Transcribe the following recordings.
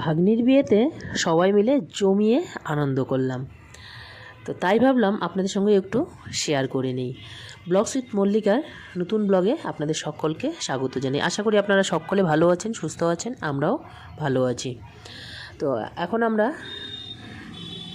ভাগ্নির বিয়েতে সবাই মিলে জমিয়ে আনন্দ করলাম। তো তাই ভাবলাম আপনাদের সঙ্গে একটু শেয়ার করে নিই। ব্লগ সুইট মল্লিকার নতুন ব্লগে আপনাদের সকলকে স্বাগত জানাই। আশা করি আপনারা সকলে ভালো আছেন, সুস্থ আছেন, আমরাও ভালো আছি। তো এখন আমরা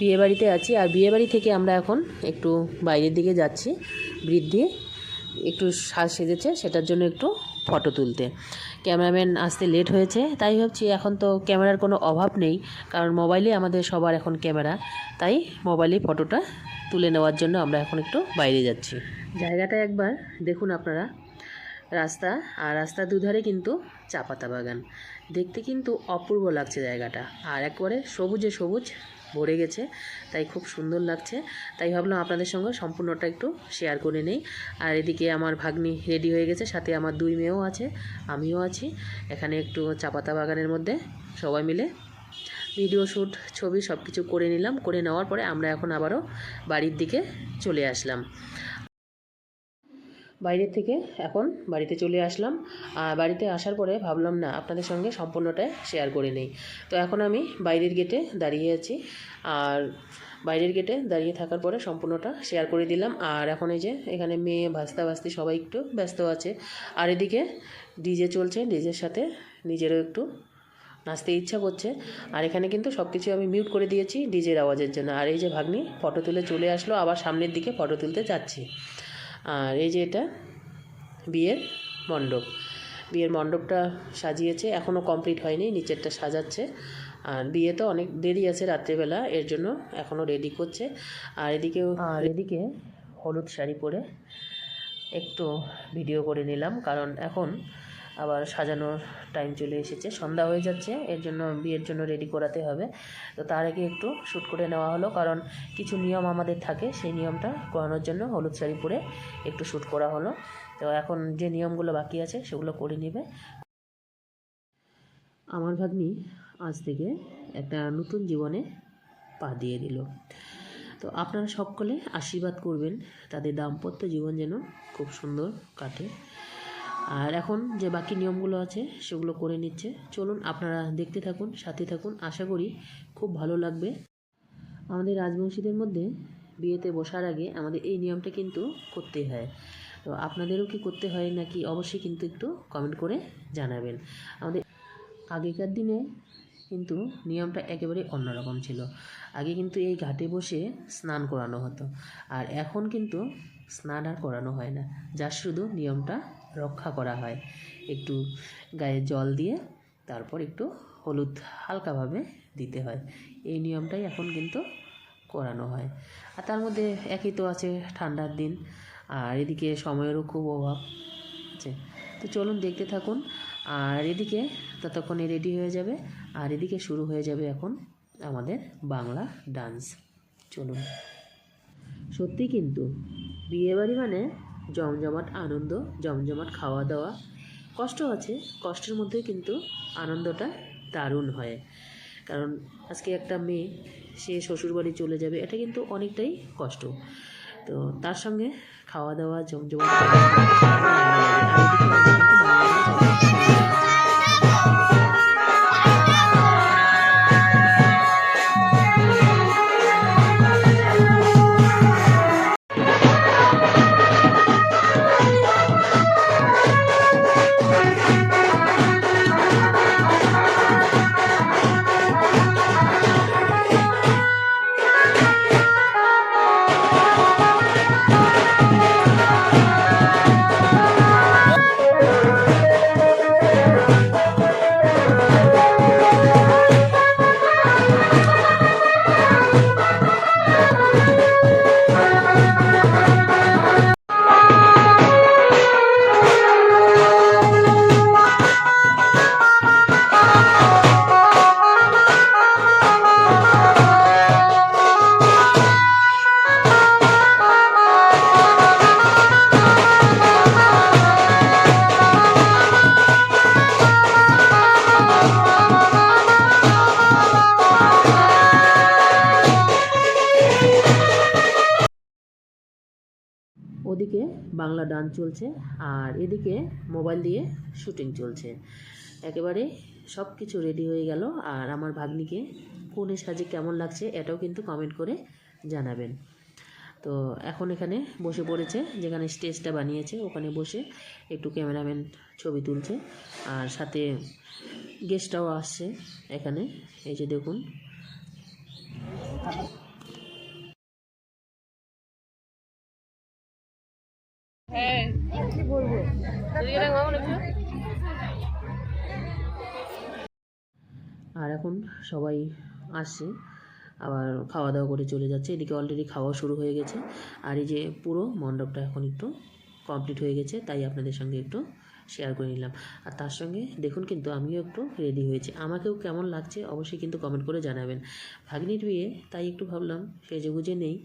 বিয়েবাড়িতে আছি আর বিয়েবাড়ি থেকে আমরা এখন একটু বাইরের দিকে যাচ্ছি। বৃদ্ধি একটু সাজ সেজেছে, সেটার জন্য একটু ফটো তুলতে। ক্যামেরাম্যান আসতে লেট হয়েছে, তাই ভাবছি এখন তো ক্যামেরার কোনো অভাব নেই, কারণ মোবাইলে আমাদের সবার এখন ক্যামেরা। তাই মোবাইলে ফটোটা তুলে নেওয়ার জন্য আমরা এখন একটু বাইরে যাচ্ছি। জায়গাটা একবার দেখুন আপনারা, রাস্তা, আর রাস্তার দুধারে কিন্তু চা পাতা বাগান। দেখতে কিন্তু অপূর্ব লাগছে জায়গাটা। আর একবারে সবুজে সবুজ ভরে গেছে, তাই খুব সুন্দর লাগছে। তাই ভাবলাম আপনাদের সঙ্গে সম্পূর্ণটা একটু শেয়ার করে নেই। আর এদিকে আমার ভাগ্নি রেডি হয়ে গেছে, সাথে আমার দুই মেয়েও আছে, আমিও আছি। এখানে একটু চা পাতা বাগানের মধ্যে সবাই মিলে ভিডিও শ্যুট ছবি সব কিছু করে নিলাম। করে নেওয়ার পরে আমরা এখন আবারও বাড়ির দিকে চলে আসলাম। বাইরের থেকে এখন বাড়িতে চলে আসলাম। আর বাড়িতে আসার পরে ভাবলাম, না, আপনাদের সঙ্গে সম্পূর্ণটাই শেয়ার করে নেই। তো এখন আমি বাইরের গেটে দাঁড়িয়ে আছি। আর বাইরের গেটে দাঁড়িয়ে থাকার পরে সম্পূর্ণটা শেয়ার করে দিলাম। আর এখন এই যে এখানে মেয়ে ভাস্তা ভাস্তি সবাই একটু ব্যস্ত আছে। আর এদিকে ডিজে চলছে। ডিজের সাথে নিজেরও একটু নাচতে ইচ্ছা করছে। আর এখানে কিন্তু সব কিছু আমি মিউট করে দিয়েছি ডিজের আওয়াজের জন্য। আর এই যে ভাগ্নি ফটো তুলে চলে আসলো, আবার সামনের দিকে ফটো তুলতে যাচ্ছি। আর এই যে এটা বিয়ের মণ্ডপ। বিয়ের মণ্ডপটা সাজিয়েছে এখনও কমপ্লিট হয়নি, নিচেরটা সাজাচ্ছে। আর বিয়ে তো অনেক দেরি আছে রাত্রেবেলা, এর জন্য এখনও রেডি করছে। আর এদিকেও আর এদিকে হলুদ শাড়ি পরে একটু ভিডিও করে নিলাম, কারণ এখন আবার সাজানোর টাইম চলে এসেছে। সন্ধ্যা হয়ে যাচ্ছে, এর জন্য বিয়ের জন্য রেডি করাতে হবে। তো তার আগে একটু শ্যুট করে নেওয়া হলো, কারণ কিছু নিয়ম আমাদের থাকে, সেই নিয়মটা করানোর জন্য হলুদ শাড়ি পরে একটু শ্যুট করা হলো। তো এখন যে নিয়মগুলো বাকি আছে, সেগুলো করে নেবে। আমার ভাগ্নি আজ থেকে একটা নতুন জীবনে পা দিয়ে দিল। তো আপনারা সকলে আশীর্বাদ করবেন, তাদের দাম্পত্য জীবন যেন খুব সুন্দর কাটে। আর এখন যে বাকি নিয়মগুলো আছে, সেগুলো করে নিচ্ছে। চলুন আপনারা দেখতে থাকুন, সাথে থাকুন। আশা করি খুব ভালো লাগবে। আমাদের রাজবংশীদের মধ্যে বিয়েতে বসার আগে আমাদের এই নিয়মটা কিন্তু করতেই হয়। তো আপনাদেরও কি করতে হয় নাকি অবশ্যই কিন্তু একটু কমেন্ট করে জানাবেন। আমাদের আগেকার দিনে কিন্তু নিয়মটা একেবারে অন্যরকম ছিল। আগে কিন্তু এই ঘাটে বসে স্নান করানো হতো। আর এখন কিন্তু স্নান আর করানো হয় না। যার শুধু নিয়মটা রক্ষা করা হয়। একটু গায়ে জল দিয়ে তারপর একটু হলুদ হালকাভাবে দিতে হয়। এই নিয়মটাই এখন কিন্তু করানো হয়। আর তার মধ্যে একই তো আছে ঠান্ডার দিন। আর এদিকে সময়েরও খুব অভাব আছে। তো চলুন দেখতে থাকুন। আর এদিকে ততক্ষণে রেডি হয়ে যাবে। আর এদিকে শুরু হয়ে যাবে এখন আমাদের বাংলা ডান্স। চলুন। সত্যি কিন্তু বিয়েবাড়ি মানে জমজমাট আনন্দ, জমজমাট খাওয়া দাওয়া কষ্ট আছে, কষ্টের মধ্যে কিন্তু আনন্দটা দারুণ হয়। কারণ আজকে একটা মেয়ে, সে শ্বশুরবাড়ি চলে যাবে, এটা কিন্তু অনেকটাই কষ্ট। তো তার সঙ্গে খাওয়া দাওয়া জমজমাট ওদিকে বাংলা ডান্স চলছে আর এদিকে মোবাইল দিয়ে শুটিং চলছে। একেবারে সব কিছু রেডি হয়ে গেল আর আমার ভাগ্নিকে কোনে সাজে কেমন লাগছে এটাও কিন্তু কমেন্ট করে জানাবেন। তো এখন এখানে বসে পড়েছে, যেখানে স্টেজটা বানিয়েছে, ওখানে বসে একটু ক্যামেরাম্যান ছবি তুলছে আর সাথে গেস্টরাও আসছে এখানে। এই যে দেখুন। আর এখন সবাই আসছে আবার খাওয়া দাওয়া করে চলে যাচ্ছে। এদিকে অলরেডি খাওয়া শুরু হয়ে গেছে। আর এই যে পুরো মণ্ডপটা এখন একটু কমপ্লিট হয়ে গেছে তাই আপনাদের সঙ্গে একটু শেয়ার করে নিলাম। আর তার সঙ্গে দেখুন কিন্তু আমিও একটু রেডি হয়েছি। আমাকেও কেমন লাগছে অবশ্যই কিন্তু কমেন্ট করে জানাবেন। ভাগ্নির বিয়ে তাই একটু ভাবলাম সেজে গুজে নেই।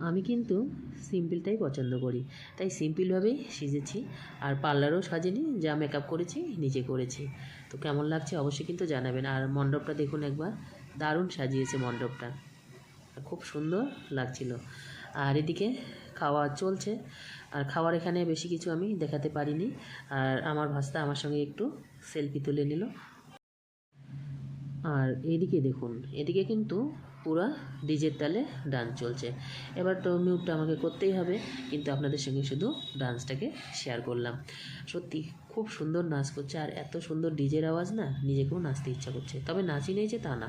আমি কিন্তু সিম্পলটাই পছন্দ করি। তাই সিম্পলভাবেই সেজেছি। আর পার্লারও সাজিনি, যা মেকআপ করেছি নিজে করেছি। তো কেমন লাগছে অবশ্যই কিন্তু জানাবেন। আর মণ্ডপটা দেখুন একবার। দারুণ সাজিয়েছে মণ্ডপটা। খুব সুন্দর লাগছিল। আর এদিকে খাওয়া চলছে। আর খাওয়ার এখানে বেশি কিছু আমি দেখাতে পারিনি। আর আমার ভাস্তা আমার সঙ্গে একটু সেলফি তুলে নিল। আর এদিকে দেখুন, এদিকে কিন্তু পুরা ডিজের তালে ডান্স চলছে। এবার তো মিউটটা আমাকে করতেই হবে, কিন্তু আপনাদের সঙ্গে শুধু ডান্সটাকে শেয়ার করলাম। সত্যি খুব সুন্দর নাচ করছে, আর এত সুন্দর ডিজের আওয়াজ না, নিজেকেও নাচতে ইচ্ছা করছে। তবে নাচি নেই তা না,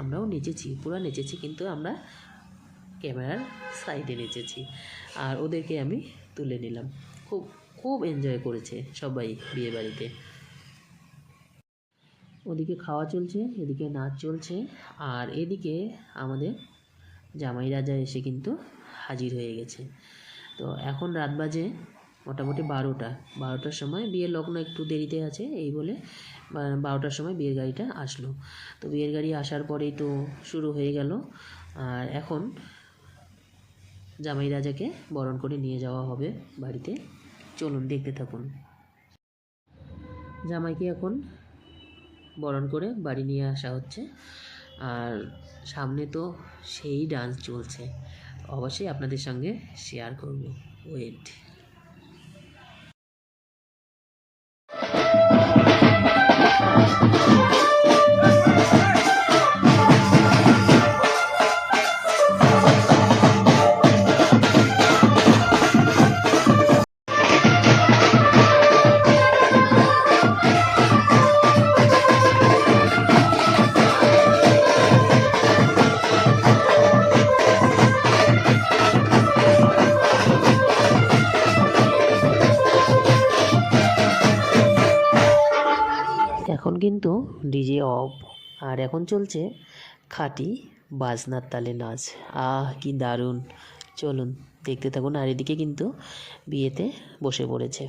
আমরাও নেচেছি, পুরো নেচেছি, কিন্তু আমরা ক্যামেরার সাইডে নেচেছি, আর ওদেরকে আমি তুলে নিলাম। খুব খুব এনজয় করেছে সবাই বিয়ে বাড়িতে ওদিকে খাওয়া চলছে, এদিকে নাচ চলছে, আর এদিকে আমাদের জামাই রাজা এসে কিন্তু হাজির হয়ে গেছে। তো এখন রাত বাজে মোটামুটি বারোটা। বারোটার সময় বিয়ের লগ্ন একটু দেরিতে আছে, এই বলে বারোটার সময় বিয়ের গাড়িটা আসলো। তো বিয়ের গাড়ি আসার পরেই তো শুরু হয়ে গেল, আর এখন জামাই রাজাকে বরণ করে নিয়ে যাওয়া হবে বাড়িতে। চলুন দেখতে থাকুন। জামাইকে এখন বরণ করে বাড়ি নিয়ে আসা হচ্ছে। আর সামনে তো সেই ডান্স চলছে। অবশ্যই আপনাদের সঙ্গে শেয়ার করব। ওয়েট এখন কিন্তু ডিজে অফ। আর এখন চলছে খাটি বাজনার তালে নাচ। আহ, কি দারুণ। চলুন, দেখতে থাকুন। আর এদিকে কিন্তু বিয়েতে বসে পড়েছে।